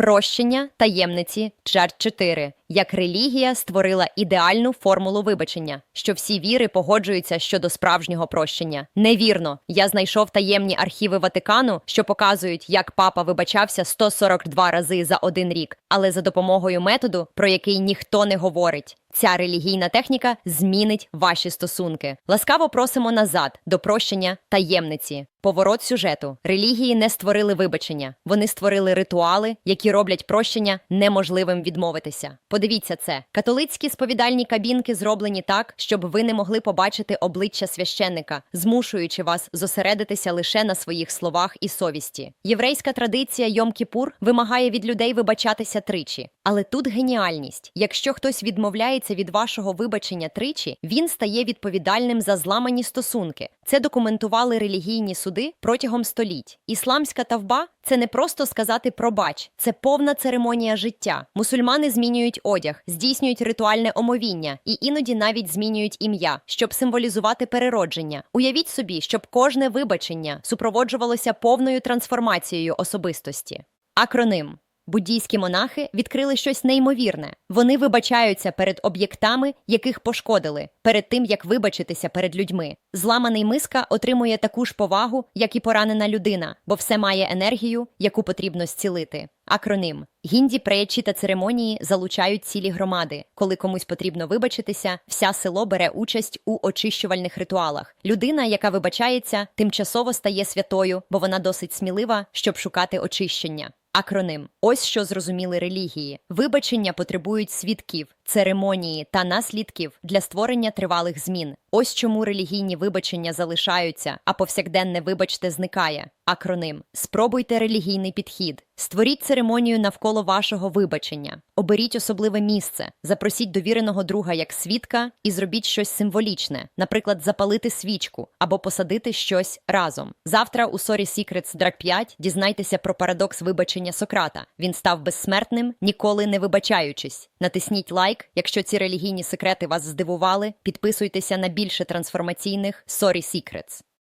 Прощення таємниці Джар 4 як релігія створила ідеальну формулу вибачення, що всі віри погоджуються щодо справжнього прощення. Невірно, я знайшов таємні архіви Ватикану, що показують, як папа вибачався 142 рази за один рік, але за допомогою методу, про який ніхто не говорить. Ця релігійна техніка змінить ваші стосунки. Ласкаво просимо назад до прощення таємниці. Поворот сюжету. Релігії не створили вибачення. Вони створили ритуали, які роблять прощення неможливим відмовитися. Подивіться це. Католицькі сповідальні кабінки зроблені так, щоб ви не могли побачити обличчя священника, змушуючи вас зосередитися лише на своїх словах і совісті. Єврейська традиція Йом-Кіпур вимагає від людей вибачатися тричі. Але тут геніальність. Якщо хтось відмовляється від вашого вибачення тричі, він стає відповідальним за зламані стосунки. Це документували релігійні суди протягом століть. Ісламська тавба це не просто сказати пробач, це повна церемонія життя. Мусульмани змінюють одяг, здійснюють ритуальне омовіння і іноді навіть змінюють ім'я, щоб символізувати переродження. Уявіть собі, щоб кожне вибачення супроводжувалося повною трансформацією особистості. Акроним. Буддійські монахи відкрили щось неймовірне. Вони вибачаються перед об'єктами, яких пошкодили, перед тим як вибачитися перед людьми. Зламаний миска отримує таку ж повагу, як і поранена людина, бо все має енергію, яку потрібно зцілити. Акроним гінді преячі та церемонії залучають цілі громади. Коли комусь потрібно вибачитися, вся село бере участь у очищувальних ритуалах. Людина, яка вибачається, тимчасово стає святою, бо вона досить смілива, щоб шукати очищення. Акроним ось що зрозуміли релігії. Вибачення потребують свідків, церемонії та наслідків для створення тривалих змін. Ось чому релігійні вибачення залишаються, а повсякденне вибачте зникає. Акроним спробуйте релігійний підхід. Створіть церемонію навколо вашого вибачення, оберіть особливе місце, запросіть довіреного друга як свідка і зробіть щось символічне, наприклад, запалити свічку або посадити щось разом. Завтра у Sorry Secrets Drag 5 дізнайтеся про парадокс вибачення Сократа. Він став безсмертним, ніколи не вибачаючись. Натисніть лайк, якщо ці релігійні секрети вас здивували. Підписуйтеся на більше трансформаційних Sorry Secrets.